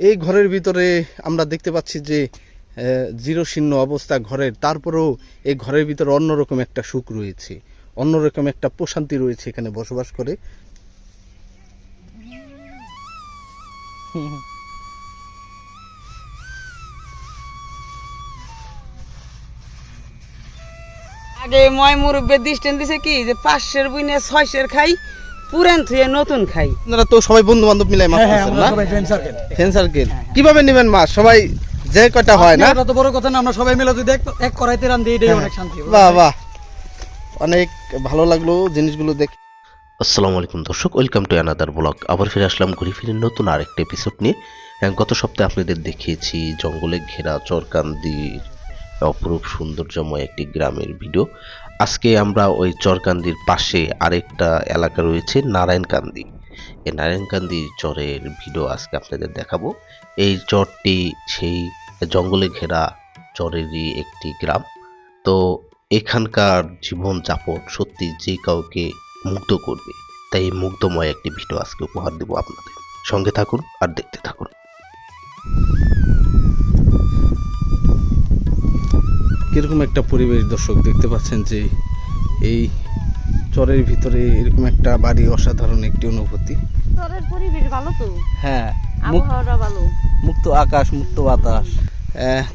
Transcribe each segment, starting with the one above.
এই ঘরের ভিতরে আমরা দেখতে পাচ্ছি যে আহ, জিরোশীর্ণ অবস্থা ঘরের। তারপরেও এই ঘরের ভিতরে অন্যরকম একটা সুখ রয়েছে। অন্যরকম একটা প্রশান্তি রয়েছে এখানে বসবাস করে। আগে ময় মুরব্বে দৃষ্টান দিছে কি যে পাঁচশের বুইনে ছয়শের খাই পুরান থুয়ে নতুন খাই। আপনারা তো সবাই বন্ধু বান্ধব মিলাই মাছ হ্যাঁ, না? ফ্রেন্ড সার্কেল কীভাবে নেবেন মাছ? সবাই যে কটা হয় না? ওটা তো বড় কথা না আমরা সবাই মিলে যদি এক এক কড়াইতে রান্ধি এটাই অনেক শান্তি বাহ বাহ। অনেক ভালো লাগল জিনিসগুলো দেখে। আসসালামু আলাইকুম দর্শক ওয়েলকাম টু অ্যানাদার ব্লগ আবার ফিরে আসলাম ঘুরে ফিরে নতুন আরেকটা এপিসোড নিয়ে। গত সপ্তাহে আপনাদের দেখিয়েছি জঙ্গলে ঘেরা চরকান্দির অপরূপ সৌন্দর্যময় একটি গ্রামের ভিডিও আজকে আমরা ওই চরকান্দির পাশে আরেকটা এলাকা রয়েছে, নারায়ণকান্দি। এই নারায়ণকান্দি চরের ভিডিও আজকে আপনাদের দেখাবো। এই চরটি সেই জঙ্গলে ঘেরা চরেরই একটি গ্রাম। তো এখানকার জীবন যাপন সত্যি যে কাউকে মুগ্ধ করবে, তাই মুগ্ধময় একটি ভিডিও আজকে উপহার দেব আপনাদের। সঙ্গে থাকুন আর দেখতে থাকুন। কীরকম একটা পরিবেশ দর্শক দেখতে পাচ্ছেন যে এই চরের ভিতরে এরকম একটা বাড়ি অসাধারণ একটি অনুভূতি? শহরের পরিবেশ ভালো তো। হ্যাঁ আবহাওয়াটা ভালো। মুক্ত আকাশ মুক্ত বাতাস।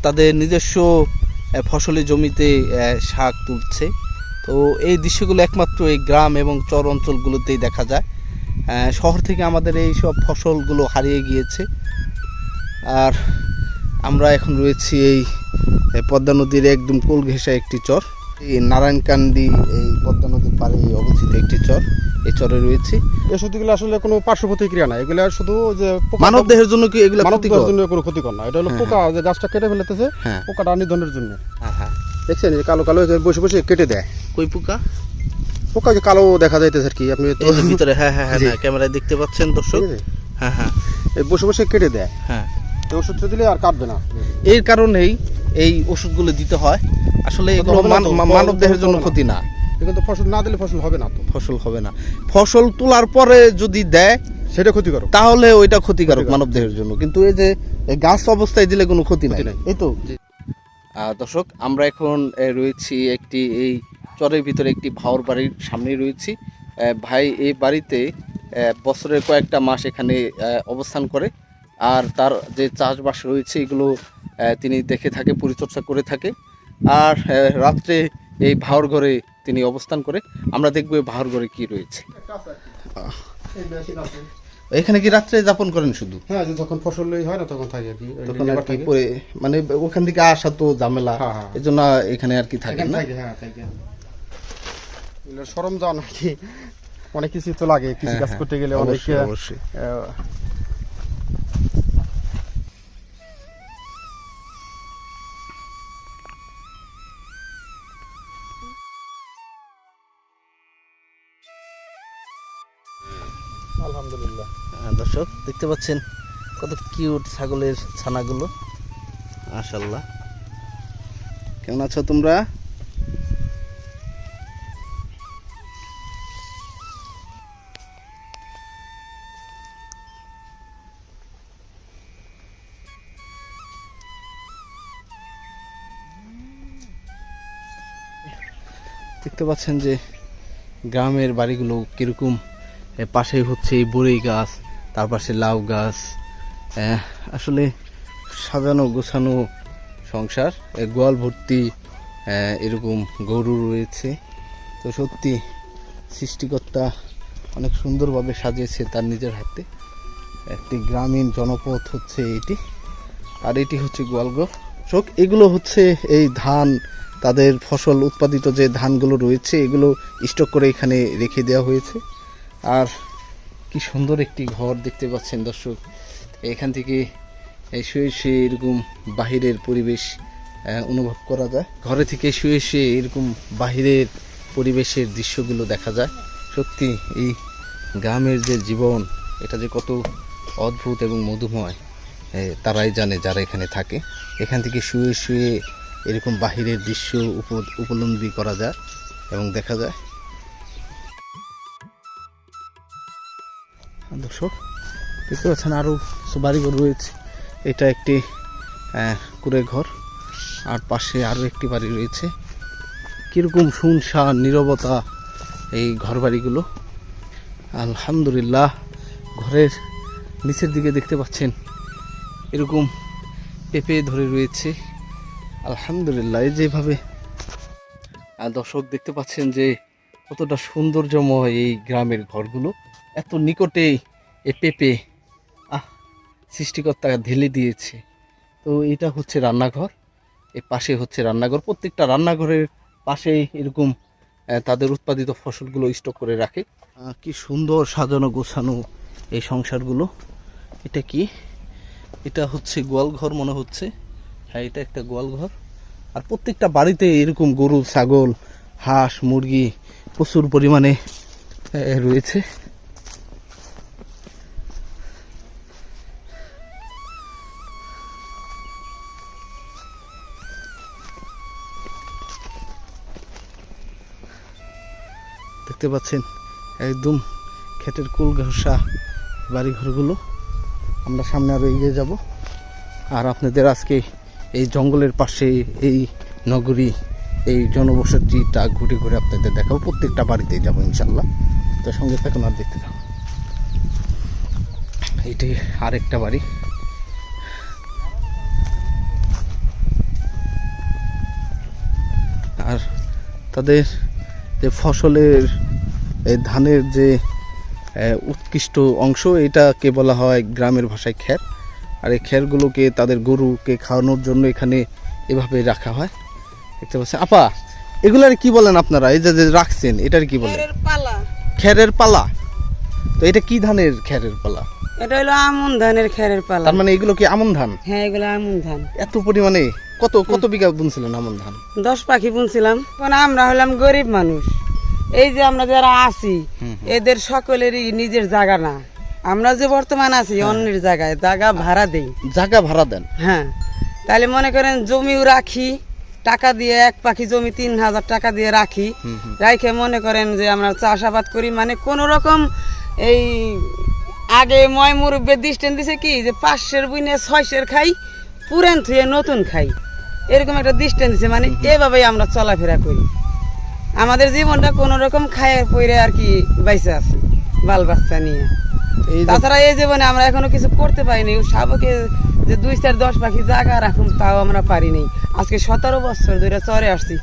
তাদের নিজস্ব আহ, ফসলি জমিতে শাক তুলছে। তো এই দৃশ্যগুলো একমাত্র এই গ্রাম এবং চর অঞ্চলগুলোতেই দেখা যায়। শহর থেকে আমাদের এই সব ফসলগুলো হারিয়ে গিয়েছে। আর আমরা এখন রয়েছি এই পদ্মা নদীর একদম কোল ঘেঁষা একটি চর। এই নারায়ণকান্দি এই পদ্মা নদীর পাড়ে অবস্থিত একটি চর। এই চরে রয়েছে। এই ওষুধগুলো আসলে কোনো পার্শ্ব প্রতিক্রিয়া নাই। এগুলো শুধু যে মানব দেহের জন্য কি এগুলো মানব দেহের জন্য কোনো ক্ষতিকর না। এটা হলো হ্যাঁ, পোকা যে গাছটা কেটে ফেলেতেছে হ্যাঁ। পোকাটা নিধনের জন্য। হ্যাঁ হ্যাঁ। দেখছেন এই যে কালো কালো বসে বসে কেটে দেয়। কই পোকা? পোকা যে কালো দেখা যাইতেছে আর কি। আপনি তো ভিতরে হ্যাঁ হ্যাঁ হ্যাঁ হ্যাঁ, ক্যামেরায় দেখতে পাচ্ছেন দর্শক। হ্যাঁ হ্যাঁ। এই বসে বসে কেটে দেয়। হ্যাঁ। এই ওষুধটা দিলে আর কাটবে না। এর কারণেই এই ওষুধগুলো দিতে হয়। আসলে এগুলো মান- মানব দেহের জন্য। ক্ষতি না। কিন্তু ফসল না দিলে ফসল হবে না তো। ফসল হবে না। ফসল তোলার পরে যদি দেয় সেটা ক্ষতিকর তাহলে ওইটা ক্ষতিকারক ক্ষতিকারক। মানব দেহের জন্য। কিন্তু এই যে গাছ অবস্থায় দিলে কোনো ক্ষতি নাই। এই তো। দর্শক আমরা এখন রয়েছি একটি এই চরের ভিতরে একটি ভাওর বাড়ির সামনে রয়েছি। ভাই এই বাড়িতে বছরের কয়েকটা মাস এখানে অবস্থান করে। আর তার যে চাষবাস রয়েছে এগুলো তিনি দেখে থাকে পরিচর্যা করে থাকে। আর রাত্রে এই ভাওর ঘরে তিনি অবস্থান করে। আমরা দেখব এই ভাওর ঘরে কি রয়েছে। এখানে কি রাত্রে যাপন করেন শুধু? হ্যাঁ যখন ফসল হয় না তখন থাকে আর কি। তখন আর কি পরে মানে ওখান থেকে আসা তো ঝামেলা। হ্যাঁ, হ্যাঁ। এই জন্য এখানে আর কি থাকেন না? থাকে হ্যাঁ থাকে। সরঞ্জাম আর কি। অনেক কিছু তো লাগে কৃষি কাজ করতে গেলে অনেক অবশ্যই, দর্শক দেখতে পাচ্ছেন কত কিউট ছাগলের ছানাগুলো। মাশাল্লাহ কেমন আছো তোমরা? দেখতে পাচ্ছেন যে গ্রামের বাড়িগুলো কীরকম পাশেই হচ্ছে এই বড়ই গাছ। তার পাশে লাউ গাছ আসলে সাজানো গোছানো সংসার গোয়াল ভর্তি এরকম গরু রয়েছে। তো সত্যি সৃষ্টিকর্তা অনেক সুন্দরভাবে সাজিয়েছে তার নিজের হাতে। একটি গ্রামীণ জনপথ হচ্ছে এটি, আর এটি হচ্ছে গোয়ালঘর। শোক এগুলো হচ্ছে এই ধান, তাদের ফসল উৎপাদিত যে ধানগুলো রয়েছে, এগুলো স্টক করে এখানে রেখে দেওয়া হয়েছে। আর কি সুন্দর একটি ঘর দেখতে পাচ্ছেন দর্শক। এখান থেকে শুয়ে শুয়ে এরকম বাহিরের পরিবেশ অনুভব করা যায়। ঘরে থেকে শুয়ে শুয়ে এরকম বাহিরের পরিবেশের দৃশ্যগুলো দেখা যায়। সত্যি, এই গ্রামের যে জীবন, এটা যে কত অদ্ভুত এবং মধুময় তারাই জানে যারা এখানে থাকে। এখান থেকে শুয়ে শুয়ে এরকম বাহিরের দৃশ্য উপ- উপলব্ধি করা যায় এবং দেখা যায়। দর্শক, দেখতে পাচ্ছেন আরও বাড়িঘর রয়েছে। এটা একটি কুড়ে ঘর। আর পাশে আরও একটি বাড়ি রয়েছে। কীরকম শুনশান, নীরবতা এই ঘর বাড়িগুলো আলহামদুলিল্লাহ, ঘরের নিচের দিকে দেখতে পাচ্ছেন, এরকম পেঁপে ধরে রয়েছে। আলহামদুলিল্লাহ, এই যেভাবে। দর্শক, দেখতে পাচ্ছেন যে কতটা সৌন্দর্যময় এই গ্রামের ঘরগুলো। এত নিকটে এ পেঁপে, আহ, সৃষ্টিকর্তা ঢেলে দিয়েছে। তো এটা হচ্ছে রান্নাঘর এর পাশে হচ্ছে রান্নাঘর। প্রত্যেকটা রান্নাঘরের পাশে এরকম তাদের উৎপাদিত ফসলগুলো স্টক করে রাখে। কি সুন্দর সাজানো গোছানো এই সংসারগুলো। এটা কি? এটা হচ্ছে গোয়াল ঘর মনে হচ্ছে। হ্যাঁ এটা একটা গোয়াল ঘর। আর প্রত্যেকটা বাড়িতে এরকম গরু, ছাগল, হাঁস, মুরগি প্রচুর পরিমাণে রয়েছে। দেখতে পাচ্ছেন একদম ক্ষেতের কুল ঘষা বাড়িঘরগুলো। আমরা সামনে আরও এগিয়ে যাব। আর আপনাদের আজকে এই জঙ্গলের পাশে এই নগরী, এই জনবসতিটা ঘুরে ঘুরে আপনাদের দেখাবো। প্রত্যেকটা বাড়িতেই যাব ইনশাল্লাহ তো সঙ্গে থাকুন আর দেখতে থাকুন। এইটি আরেকটা বাড়ি। আর তাদের যে ফসলের এই ধানের যে উৎকৃষ্ট অংশ এটাকে বলা হয় গ্রামের ভাষায় খ্যার আর এই খ্যারগুলোকে তাদের গরুকে খাওয়ানোর জন্য এখানে এভাবে রাখা হয়। দেখতে পাচ্ছেন। আপা এগুলার কি বলেন আপনারা? এই যে রাখছেন এটার কি বলেন? পালা। খ্যারের পালা? তো এটা কি ধানের খ্যারের পালা? এটা হলো আমন ধানের খেরের পালা। তার মানে এগুলো কি আমন ধান? হ্যাঁ এগুলো আমন ধান। এত পরিমাণে কত কত বিঘা বুনছিলেন আমন ধান? দশ পাখি বুনছিলাম। কারণ আমরা হলাম গরিব মানুষ। এই যে আমরা যারা আছি এদের সকলেরই নিজের জায়গা না। আমরা যে বর্তমান আছি অন্যের জায়গায় জায়গা ভাড়া দেই। জায়গা ভাড়া দেন? হ্যাঁ। তাহলে মনে করেন জমিও রাখি টাকা দিয়ে এক পাখি জমি তিন হাজার টাকা দিয়ে রাখি। রাখে মনে করেন যে আমরা চাষাবাদ করি মানে কোন রকম এই আগে ময় মুরব্বে দৃষ্টান্ত দিছে কি যে পাঁচশের বুনে ছয়শের খাই পুরান থুয়ে নতুন খাই। এরকম একটা ডিস্টেন্স মানে এভাবেই আমরা চলাফেরা করি। আমাদের জীবনটা কোনো রকম খায় পইরে আর কি বাইসে আছে বাল বাচ্চা নিয়ে। তাছাড়া এই জীবনে আমরা এখনও কিছু করতে পারিনি। সাবকে যে দুই চার দশ পাখি জায়গা রাখুন তাও আমরা পারিনি আজকে সতেরো বছর ধরে চরে আসছি।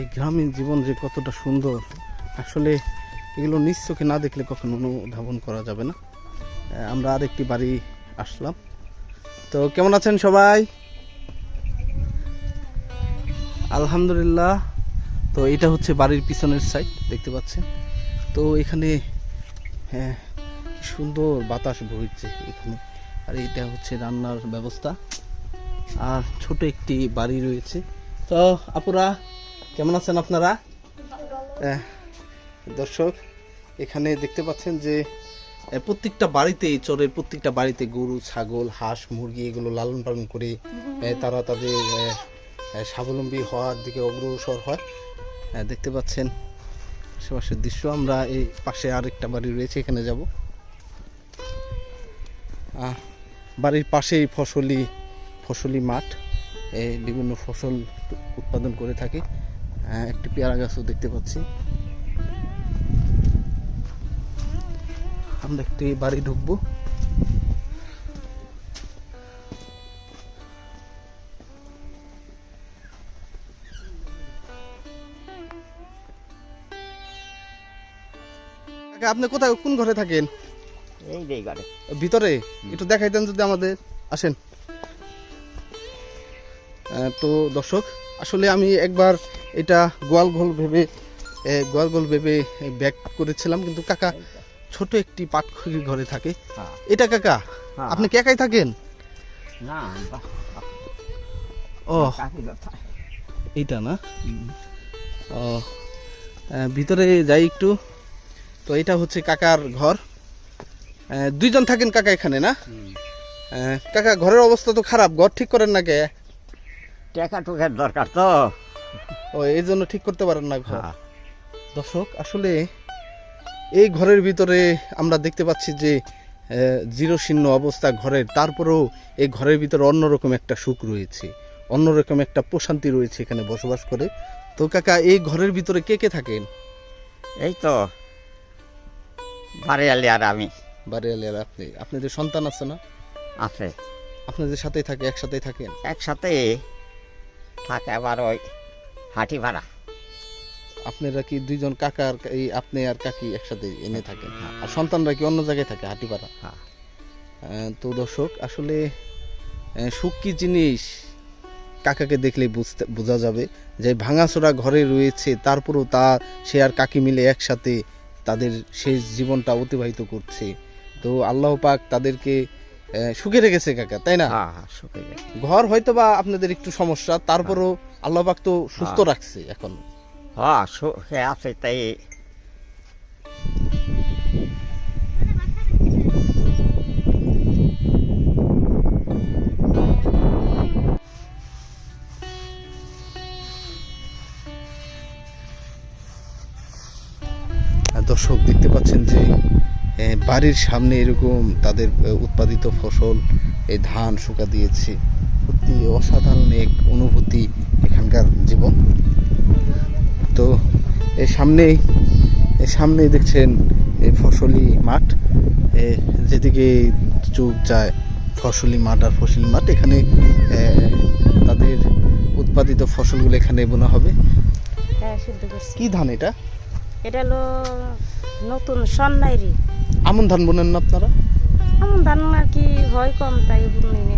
এই গ্রামীণ জীবন যে কতটা সুন্দর, আসলে এগুলো চোখে না দেখলে কখনো অনুধাবন করা যাবে না। আমরা আরেকটি বাড়ি আসলাম। তো কেমন আছেন সবাই? আলহামদুলিল্লাহ। তো এটা হচ্ছে বাড়ির পিছনের সাইড দেখতে পাচ্ছেন। তো এখানে হ্যাঁ সুন্দর বাতাস বইছে এখানে। আর এটা হচ্ছে রান্নার ব্যবস্থা। আর ছোট একটি বাড়ি রয়েছে। তো আপুরা কেমন আছেন আপনারা? দর্শক, এখানে দেখতে পাচ্ছেন যে প্রত্যেকটা বাড়িতে চরের প্রত্যেকটা বাড়িতে গরু, ছাগল, হাঁস, মুরগি এগুলো লালন পালন করে তারা তাদের স্বাবলম্বী হওয়ার দিকে অগ্রসর হয়। দেখতে পাচ্ছেন, আশেপাশের দৃশ্য, আমরা এই পাশে আরেকটা বাড়ি রয়েছে, এখানে যাব। বাড়ির পাশেই ফসলি ফসলি মাঠ বিভিন্ন ফসল উৎপাদন করে থাকে। একটি পেয়ারা গাছও দেখতে পাচ্ছি। আমরা একটি বাড়ি ঢুকবো। আপনি কোথায় কোন ঘরে থাকেন? এই যে গাড়ি ভিতরে? একটু দেখাই দেন যদি আমাদের আসেন। আহ, তো দর্শক আসলে আমি একবার এটা গোয়াল গোল ভেবে গোয়াল গোল ভেবে ব্যাক করেছিলাম কিন্তু কাকা ছোট একটি পাটখড়ির ঘরে থাকে। হ্যাঁ। এটা কাকা হ্যাঁ। আপনি কি একাই থাকেন? না ও। এইটা না? ও ভিতরে যাই একটু। তো এটা হচ্ছে কাকার ঘর। দুইজন থাকেন কাকা এখানে না? কাকা ঘরের অবস্থা তো খারাপ ঘর ঠিক করেন না কে? টাকা টুকের দরকার তো। ও এই জন্য ঠিক করতে পারেন না হ্যাঁ। দর্শক আসলে এই ঘরের ভিতরে আমরা দেখতে পাচ্ছি যে জিরো শীর্ণ অবস্থা ঘরের। তারপরেও এই ঘরের ভিতরে অন্যরকম একটা সুখ রয়েছে। অন্যরকম একটা প্রশান্তি রয়েছে এখানে বসবাস করে। তো কাকা এই ঘরের ভিতরে কে কে থাকেন? এই তো বাড়িয়ালি আর আমি। বাড়িয়ালিয়ার আপনি। আপনাদের সন্তান আছে না? আছে। আপনাদের সাথেই থাকে একসাথেই থাকেন? একসাথে থাকে আবার ওই হাঁটি ভাড়া। আপনারা কি দুইজন কাকা আর এই আপনি আর কাকি একসাথে এনে থাকেন? আর সন্তানরা কি অন্য জায়গায় থাকে হাটিপাড়া হ্যাঁ। আহ, তো দর্শক আসলে সুখ কি জিনিস? কাকাকে দেখলে বুঝতে বোঝা যাবে যে ভাঙাচোরা ঘরে রয়েছে তারপরও তা সে আর কাকি মিলে একসাথে তাদের শেষ জীবনটা অতিবাহিত করছে। তো আল্লাহ পাক তাদেরকে সুখে রেখেছে কাকা তাই না? হ্যাঁ হ্যাঁ ঘর হয়তো বা আপনাদের একটু সমস্যা তারপরও আল্লাহ পাক তো সুস্থ হ্যাঁ। রাখছে এখন। হ্যাঁ আছে তাই। দর্শক দেখতে পাচ্ছেন যে বাড়ির সামনে এরকম তাদের উৎপাদিত ফসল এই ধান শুকা দিয়েছে। সত্যি অসাধারণ এক অনুভূতি। এখানকার জীবন। তো এর সামনেই এর সামনেই দেখছেন এই ফসলি মাঠ। এ, যেদিকে চোখ যায় ফসলি মাঠ আর ফসলি মাঠ এখানে তাদের উৎপাদিত ফসলগুলো এখানে বোনা হবে। হ্যাঁ কি ধান এটা? এটা হলো নতুন সন্ন্যাইরি আমন ধান বোনেন না আপনারা? আমন ধান আর কি হয় কম তাই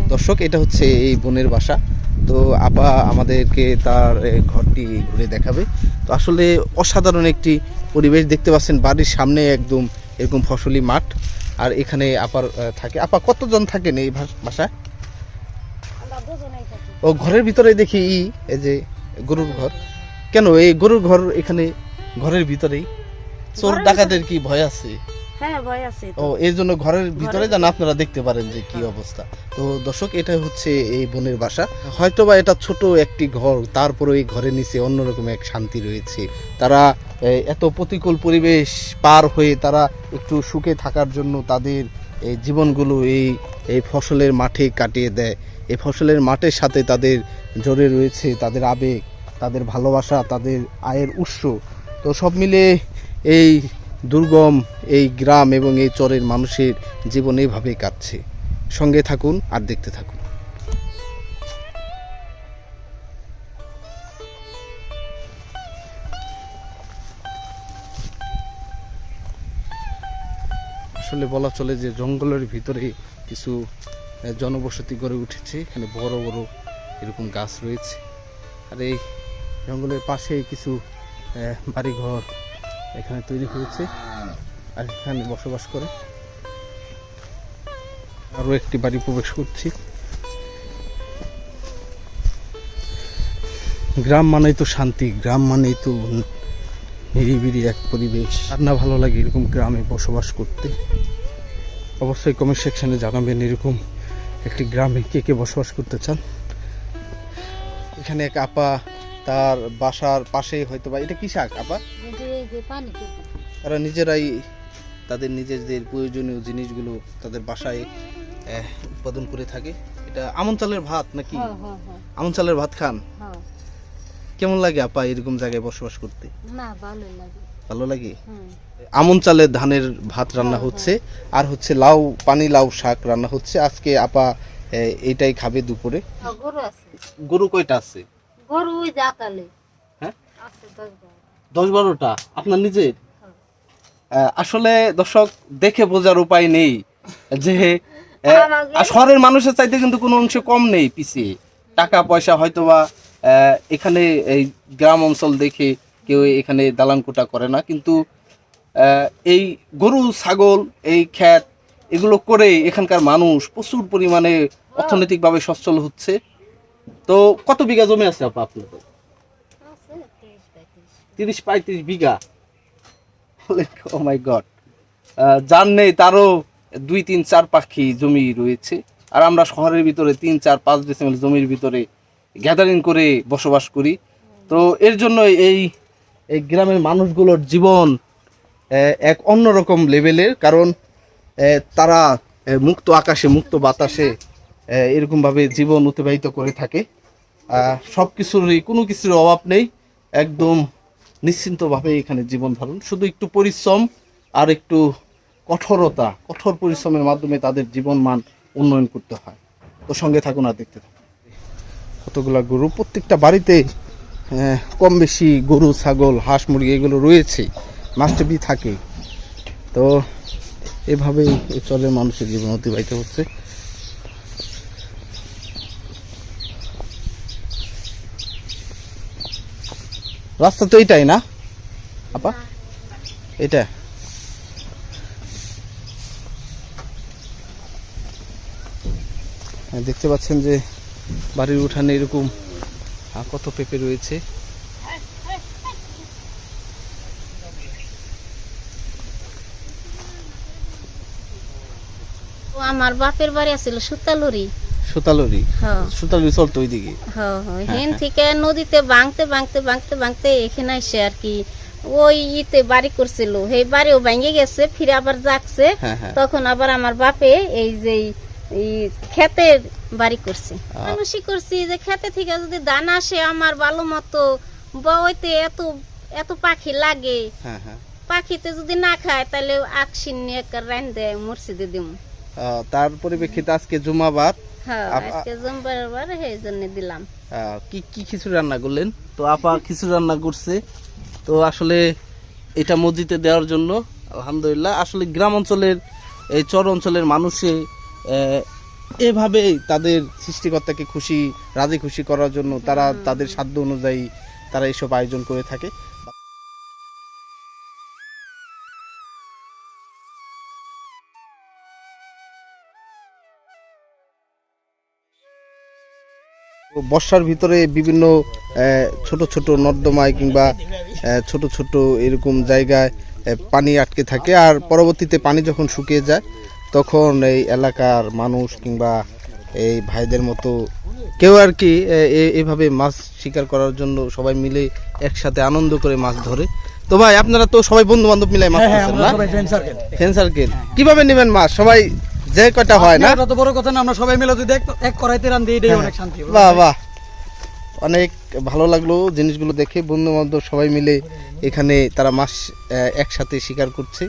দর্শক এটা হচ্ছে এই বোনের বাসা। তো আপা আমাদেরকে তার ঘরটি ঘুরে দেখাবে। তো আসলে অসাধারণ একটি পরিবেশ দেখতে পাচ্ছেন বাড়ির সামনে একদম এরকম ফসলি মাঠ। আর এখানে আপার থাকে। আপা কতজন থাকেন এই বাসায়? ও ঘরের ভিতরে দেখি ই এই যে গরুর ঘর। কেন? এই গরুর ঘর এখানে ঘরের ভিতরেই? চোর ডাকাতের কি ভয় আছে? হ্যাঁ ভয় আছে তো। ও এর জন্য ঘরের ভিতরে যেন আপনারা দেখতে পারেন যে কি অবস্থা। তো দর্শক এটা হচ্ছে এই বোনের বাসা। হয়তোবা এটা ছোট একটি ঘর তারপরে এই ঘরের নিচে অন্যরকম এক শান্তি রয়েছে। তারা এত প্রতিকূল পরিবেশ পার হয়ে তারা একটু সুখে থাকার জন্য তাদের এই জীবনগুলো এই এই ফসলের মাঠে কাটিয়ে দেয়। এই ফসলের মাঠের সাথে তাদের জড়ে রয়েছে তাদের আবেগ তাদের ভালোবাসা তাদের আয়ের উৎস। তো সব মিলে এই দুর্গম এই গ্রাম এবং এই চরের মানুষের জীবন এইভাবেই কাটছে। সঙ্গে থাকুন আর দেখতে থাকুন। আসলে বলা চলে যে জঙ্গলের ভিতরে কিছু জনবসতি গড়ে উঠেছে। এখানে বড় বড় এরকম গাছ রয়েছে। আর এই জঙ্গলের পাশে কিছু বাড়িঘর এখানে তৈরি হয়েছে। আর এখানে বসবাস করে। আরও একটি বাড়ি প্রবেশ করছি। গ্রাম মানেই তো শান্তি, গ্রাম মানেই তো নিরিবিরি এক পরিবেশ। আর না ভালো লাগে এরকম গ্রামে বসবাস করতে। অবশ্যই কমেন্ট সেকশনে জানাবেন এরকম একটি গ্রামে কে কে বসবাস করতে চান। এখানে এক আপা তার বাসার পাশেই হয়তো বা এটা কি শাক আপা? যে পানি তারা নিজেরাই তাদের নিজেদের প্রয়োজনীয় জিনিসগুলো তাদের বাসায় উৎপাদন করে থাকে। এটা আমন চালের ভাত নাকি? হ্যাঁ হ্যাঁ হ্যাঁ। আমন চালের ভাত খান? কেমন লাগে আপা এরকম জায়গায় বসবাস করতে? না ভালো লাগে। ভালো লাগে? আমন চালের ধানের ভাত রান্না হচ্ছে আর হচ্ছে লাউ পানি লাউ শাক রান্না হচ্ছে। আজকে আপা এইটাই খাবে দুপুরে। গরু আছে। গরু কয়টা আছে? গরু ওই জাতালে। হ্যাঁ? আছে দশ বারোটা, আপনার নিজের? আসলে দর্শক, দেখে বোঝার উপায় নেই যে শহরের মানুষের চাইতে কিন্তু কোনো অংশে কম নেই পিছিয়ে টাকা, পয়সা হয়তোবা এখানে এই গ্রাম অঞ্চল দেখে কেউ এখানে দালান কোটা করে না, কিন্তু এই গরু, ছাগল, এই খ্যাত, এগুলো করে এখানকার মানুষ প্রচুর পরিমাণে অর্থনৈতিকভাবে সচ্ছল হচ্ছে। তো কত বিঘা জমি আছে আপা আপনাদের? তিরিশ পঁয়ত্রিশ বিঘা। ও মাই গড যার নেই তারও দুই, তিন, চার পাখি জমি রয়েছে। আর আমরা শহরের ভিতরে তিন, চার, পাঁচ ডিসেম্বর জমির ভিতরে গ্যাদারিং করে বসবাস করি। তো এর জন্য এই এই গ্রামের মানুষগুলোর জীবন এক অন্যরকম লেভেলের কারণ তারা মুক্ত আকাশে, মুক্ত বাতাসে এরকমভাবে জীবন অতিবাহিত করে থাকে। সব কিছুরই কোনো কিছুর অভাব নেই। একদম নিশ্চিন্তভাবে এখানে জীবন ধারণ। শুধু একটু পরিশ্রম আর একটু কঠোরতা, কঠোর পরিশ্রমের মাধ্যমে তাদের জীবন মান উন্নয়ন করতে হয়। তো সঙ্গে থাকুন আর দেখতে থাকুন। কতগুলা গরু? প্রত্যেকটা বাড়িতে কম বেশি গরু, ছাগল, হাঁস, মুরগি এগুলো রয়েছে মাস্টাবি থাকে। তো এভাবেই চলে মানুষের জীবন, অতিবাহিত হচ্ছে। রাস্তা তো এইটাই না? আপা এটা হ্যাঁ, দেখতে পাচ্ছেন যে বাড়ির উঠানে এরকম কত পেঁপে রয়েছে। আমার বাপের বাড়ি আছিল সুতালুরি। সুতালুরি। হ্যাঁ। সুতালুরি চলতো ওইদিকে। হ্যাঁ হ্যাঁ। হেন থেকে নদীতে এখানে আসে আর কি ওই ইতে বাড়ি করছিল। সেই বাড়িও ভেঙে গেছে ফিরে আবার যাচ্ছে। হ্যাঁ হ্যাঁ। তখন আবার আমার বাপে এই যে ক্ষেতের বাড়ি করছে। মানুষই করছি যে খেতে থেকে যদি দানা আসে আমার ভালো মতো বা ওইতে এত এত পাখি লাগে। হ্যাঁ হ্যাঁ। পাখিতে যদি না খায় তাহলে আকশিন নিয়ে রান দেয় মসজিদে দিম। আহ, তার পরিপ্রেক্ষিতে আজকে জুমাবার হ্যাঁ জন্য কি কি খিচুড়ি রান্না করলেন? তো আপা খিচুড়ি রান্না করছে। তো আসলে এটা মসজিদে দেওয়ার জন্য আলহামদুলিল্লাহ আসলে গ্রাম অঞ্চলের এই চর অঞ্চলের মানুষে এভাবেই তাদের সৃষ্টিকর্তাকে খুশি রাজি খুশি করার জন্য তারা তাদের সাধ্য অনুযায়ী তারা এইসব আয়োজন করে থাকে। বর্ষার ভিতরে বিভিন্ন ছোট ছোট নর্দমায় কিংবা ছোট ছোট এরকম জায়গায় পানি আটকে থাকে। আর পরবর্তীতে পানি যখন শুকিয়ে যায় তখন এই এলাকার মানুষ কিংবা এই ভাইদের মতো কেউ আর কি এভাবে মাছ শিকার করার জন্য সবাই মিলে একসাথে আনন্দ করে মাছ ধরে। তো ভাই আপনারা তো সবাই বন্ধু বান্ধব মিলে মাছ হ্যাঁ হ্যাঁ ধরছেন না? সবাই ফ্রেন্ড সার্কেল ফ্রেন্ড সার্কেল কীভাবে নেবেন মাছ? সবাই যে কটা হয় না? ওটা তো বড় কথা না আমরা সবাই মিলে যদি এক- এক কড়াইতে রান দিই এটাই অনেক শান্তি বাহ বাহ। অনেক ভালো লাগল জিনিসগুলো দেখে। বন্ধু বান্ধব সবাই মিলে এখানে তারা মাছ একসাথে শিকার করছে।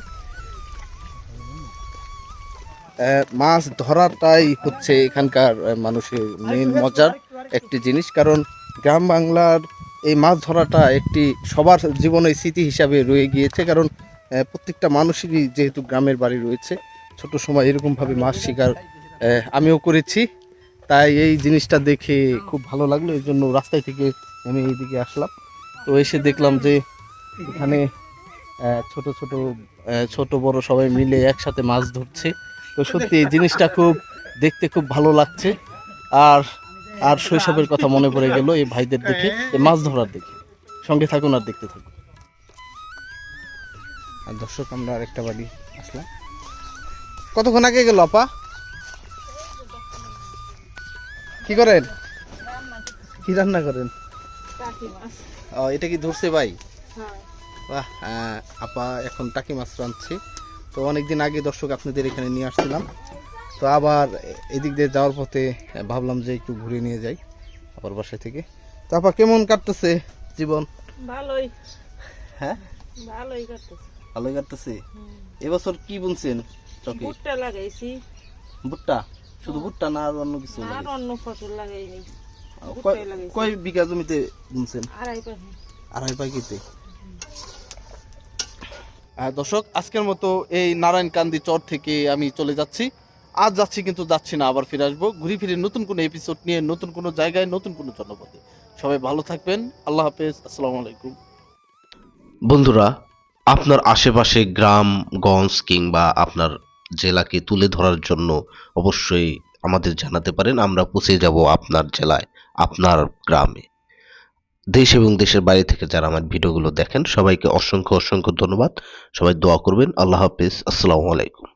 মাছ ধরাটাই হচ্ছে এখানকার মানুষের মেন মজার একটি জিনিস। কারণ গ্রাম বাংলার এই মাছ ধরাটা একটি সবার জীবনের স্মৃতি হিসাবে রয়ে গিয়েছে। কারণ প্রত্যেকটা মানুষেরই যেহেতু গ্রামের বাড়ি রয়েছে ছোট সময় এরকমভাবে মাছ শিকার আমিও করেছি। তাই এই জিনিসটা দেখে খুব ভালো লাগল, এই জন্য রাস্তায় থেকে আমি এইদিকে আসলাম। তো এসে দেখলাম যে এখানে ছোট ছোট ছোট বড় সবাই মিলে একসাথে মাছ ধরছে। তো সত্যি এই জিনিসটা খুব, দেখতে খুব ভালো লাগছে। আর আর শৈশবের কথা মনে পড়ে গেল এই ভাইদের দেখে মাছ ধরার দেখে। সঙ্গে থাকুন আর দেখতে থাকুন। আর দর্শক, আমরা আরেকটা বাড়ি আসলাম। কতক্ষণ আগে গেল আপা? কি করেন? কি রান্না করেন? ও এটা কি ধরছে ভাই? বাহ আপা এখন টাকি মাছ রাঁধছে। তো অনেকদিন আগে দর্শক আপনাদের এখানে নিয়ে আসছিলাম। তো আবার এদিক দিয়ে যাওয়ার পথে ভাবলাম যে একটু ঘুরে নিয়ে যাই আবার বাসা থেকে। তো আপা কেমন কাটতেছে জীবন? ভালোই। হ্যাঁ? ভালোই করতেছে ভালোই কাটতেছে? এবছর কি বুনছেন? চকে ভুট্টা লাগাইছি। ভুট্টা? শুধু ভুট্টা না আর অন্য কিছু আর অন্য ফসল লাগাইনি। কয়- কয় বিঘা জমিতে বুনছেন? আড়াই পাখি। আড়াই পাখিতে? দর্শক আজকের মতো এই নারায়ণকান্দি চর থেকে আমি চলে যাচ্ছি। আজ যাচ্ছি কিন্তু যাচ্ছি না আবার ফিরে আসব। ঘুরে ফিরে নতুন কোনো এপিসোড নিয়ে নতুন কোনো জায়গায় নতুন কোনো জনপদে। সবাই ভালো থাকবেন। আল্লাহ হাফেজ। আসসালামু আলাইকুম। বন্ধুরা আপনার আশেপাশে গ্রাম গঞ্জ কিংবা আপনার জেলাকে তুলে ধরার জন্য অবশ্যই আমাদের জানাতে পারেন, আমরা পৌঁছে যাব আপনার জেলায়, আপনার গ্রামে। দেশ এবং দেশের বাইরে থেকে যারা আমার ভিডিওগুলো দেখেন, সবাইকে অসংখ্য অসংখ্য ধন্যবাদ। সবাই দোয়া করবেন। আল্লাহ হাফিজ। আসসালামু আলাইকুম।